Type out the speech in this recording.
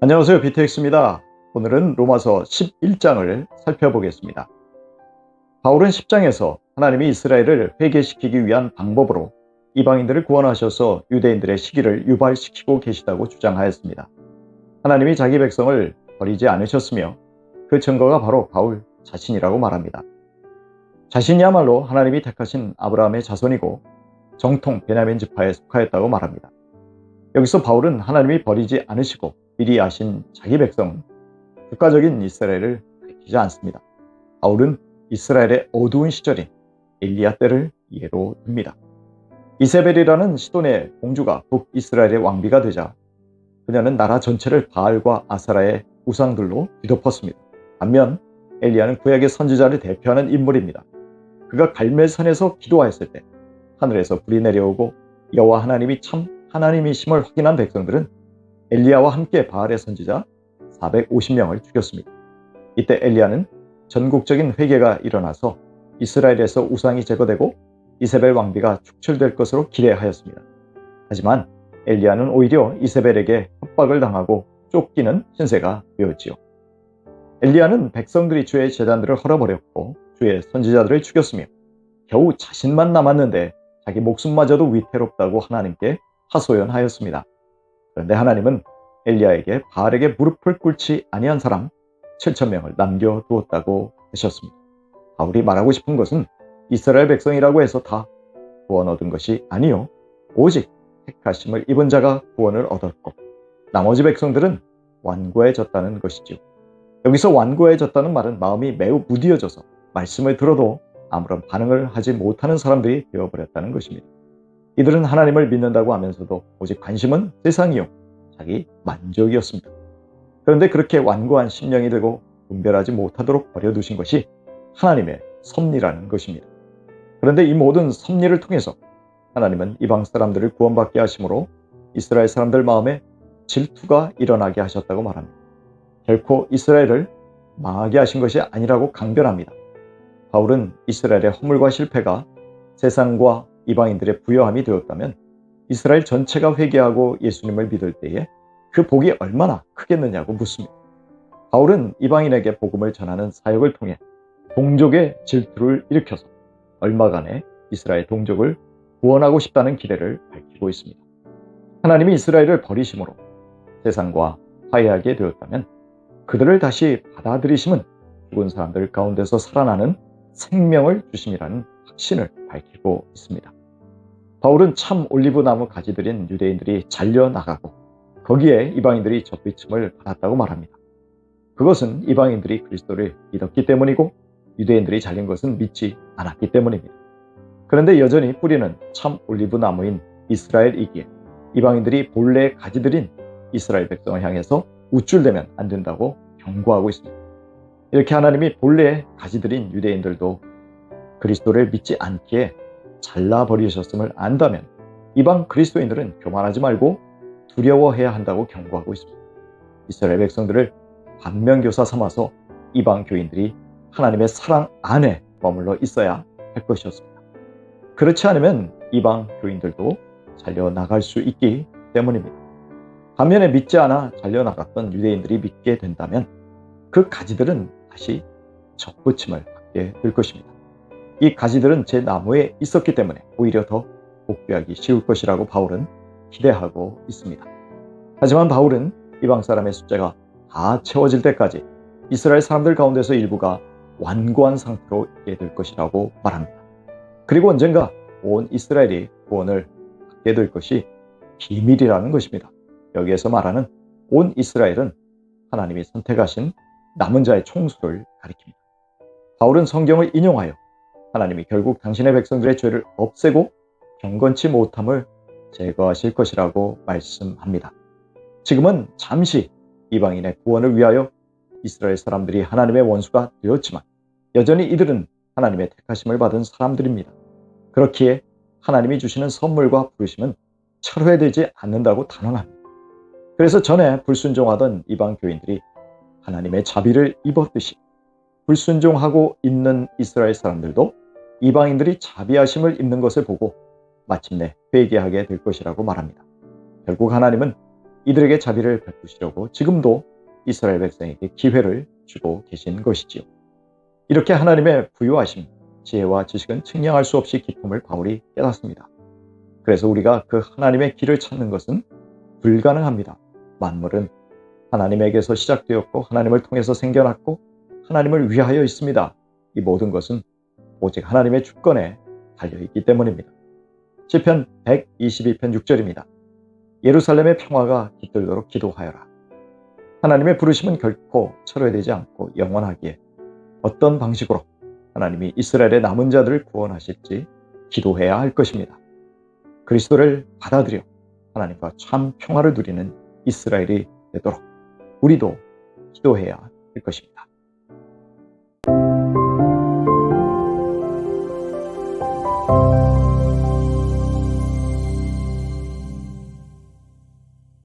안녕하세요. 비트엑스입니다. 오늘은 로마서 11장을 살펴보겠습니다. 바울은 10장에서 하나님이 이스라엘을 회개시키기 위한 방법으로 이방인들을 구원하셔서 유대인들의 시기를 유발시키고 계시다고 주장하였습니다. 하나님이 자기 백성을 버리지 않으셨으며 그 증거가 바로 바울 자신이라고 말합니다. 자신이야말로 하나님이 택하신 아브라함의 자손이고 정통 베냐민 지파에 속하였다고 말합니다. 여기서 바울은 하나님이 버리지 않으시고 미리 아신 자기 백성, 국가적인 이스라엘을 가리키지 않습니다. 바울은 이스라엘의 어두운 시절인 엘리야 때를 예로 듭니다. 이세벨이라는 시돈의 공주가 북이스라엘의 왕비가 되자 그녀는 나라 전체를 바알과 아사라의 우상들로 뒤덮었습니다. 반면 엘리야는 구약의 선지자를 대표하는 인물입니다. 그가 갈멜산에서 기도하였을 때 하늘에서 불이 내려오고 여호와 하나님이 참 하나님이심을 확인한 백성들은 엘리야와 함께 바알의 선지자 450명을 죽였습니다. 이때 엘리야는 전국적인 회개가 일어나서 이스라엘에서 우상이 제거되고 이세벨 왕비가 축출될 것으로 기대하였습니다. 하지만 엘리야는 오히려 이세벨에게 협박을 당하고 쫓기는 신세가 되었지요. 엘리야는 백성들이 주의 재단들을 헐어버렸고 주의 선지자들을 죽였으며 겨우 자신만 남았는데 자기 목숨마저도 위태롭다고 하나님께 하소연하였습니다. 그런데 하나님은 엘리야에게 바알에게 무릎을 꿇지 아니한 사람 7천 명을 남겨두었다고 하셨습니다. 바울이 말하고 싶은 것은 이스라엘 백성이라고 해서 다 구원 얻은 것이 아니요 오직 택하심을 입은 자가 구원을 얻었고 나머지 백성들은 완고해졌다는 것이지요. 여기서 완고해졌다는 말은 마음이 매우 무디어져서 말씀을 들어도 아무런 반응을 하지 못하는 사람들이 되어버렸다는 것입니다. 이들은 하나님을 믿는다고 하면서도 오직 관심은 세상이요. 자기 만족이었습니다. 그런데 그렇게 완고한 심령이 되고 분별하지 못하도록 버려두신 것이 하나님의 섭리라는 것입니다. 그런데 이 모든 섭리를 통해서 하나님은 이방 사람들을 구원받게 하심으로 이스라엘 사람들 마음에 질투가 일어나게 하셨다고 말합니다. 결코 이스라엘을 망하게 하신 것이 아니라고 강변합니다. 바울은 이스라엘의 허물과 실패가 세상과 이방인들의 부여함이 되었다면 이스라엘 전체가 회개하고 예수님을 믿을 때에 그 복이 얼마나 크겠느냐고 묻습니다. 바울은 이방인에게 복음을 전하는 사역을 통해 동족의 질투를 일으켜서 얼마간의 이스라엘 동족을 구원하고 싶다는 기대를 밝히고 있습니다. 하나님이 이스라엘을 버리심으로 세상과 화해하게 되었다면 그들을 다시 받아들이심은 죽은 사람들 가운데서 살아나는 생명을 주심이라는 확신을 밝히고 있습니다. 바울은 참 올리브 나무 가지들인 유대인들이 잘려 나가고 거기에 이방인들이 접비침을 받았다고 말합니다. 그것은 이방인들이 그리스도를 믿었기 때문이고 유대인들이 잘린 것은 믿지 않았기 때문입니다. 그런데 여전히 뿌리는 참 올리브 나무인 이스라엘이기에 이방인들이 본래 가지들인 이스라엘 백성을 향해서 우쭐대면 안 된다고 경고하고 있습니다. 이렇게 하나님이 본래 가지들인 유대인들도 그리스도를 믿지 않기에 잘라버리셨음을 안다면 이방 그리스도인들은 교만하지 말고 두려워해야 한다고 경고하고 있습니다. 이스라엘 백성들을 반면교사 삼아서 이방 교인들이 하나님의 사랑 안에 머물러 있어야 할 것이었습니다. 그렇지 않으면 이방 교인들도 잘려나갈 수 있기 때문입니다. 반면에 믿지 않아 잘려나갔던 유대인들이 믿게 된다면 그 가지들은 다시 접붙임을 받게 될 것입니다. 이 가지들은 제 나무에 있었기 때문에 오히려 더 복귀하기 쉬울 것이라고 바울은 기대하고 있습니다. 하지만 바울은 이방 사람의 숫자가 다 채워질 때까지 이스라엘 사람들 가운데서 일부가 완고한 상태로 있게 될 것이라고 말합니다. 그리고 언젠가 온 이스라엘이 구원을 받게 될 것이 비밀이라는 것입니다. 여기에서 말하는 온 이스라엘은 하나님이 선택하신 남은 자의 총수를 가리킵니다. 바울은 성경을 인용하여 하나님이 결국 당신의 백성들의 죄를 없애고 경건치 못함을 제거하실 것이라고 말씀합니다. 지금은 잠시 이방인의 구원을 위하여 이스라엘 사람들이 하나님의 원수가 되었지만 여전히 이들은 하나님의 택하심을 받은 사람들입니다. 그렇기에 하나님이 주시는 선물과 부르심은 철회되지 않는다고 단언합니다. 그래서 전에 불순종하던 이방 교인들이 하나님의 자비를 입었듯이 불순종하고 있는 이스라엘 사람들도 이방인들이 자비하심을 입는 것을 보고 마침내 회개하게 될 것이라고 말합니다. 결국 하나님은 이들에게 자비를 베푸시려고 지금도 이스라엘 백성에게 기회를 주고 계신 것이지요. 이렇게 하나님의 부유하심, 지혜와 지식은 측량할 수 없이 깊음을 바울이 깨닫습니다. 그래서 우리가 그 하나님의 길을 찾는 것은 불가능합니다. 만물은 하나님에게서 시작되었고 하나님을 통해서 생겨났고 하나님을 위하여 있습니다. 이 모든 것은 오직 하나님의 주권에 달려 있기 때문입니다. 시편 122편 6절입니다. 예루살렘의 평화가 깃들도록 기도하여라. 하나님의 부르심은 결코 철회되지 않고 영원하기에 어떤 방식으로 하나님이 이스라엘의 남은 자들을 구원하실지 기도해야 할 것입니다. 그리스도를 받아들여 하나님과 참 평화를 누리는 이스라엘이 되도록 우리도 기도해야 할 것입니다.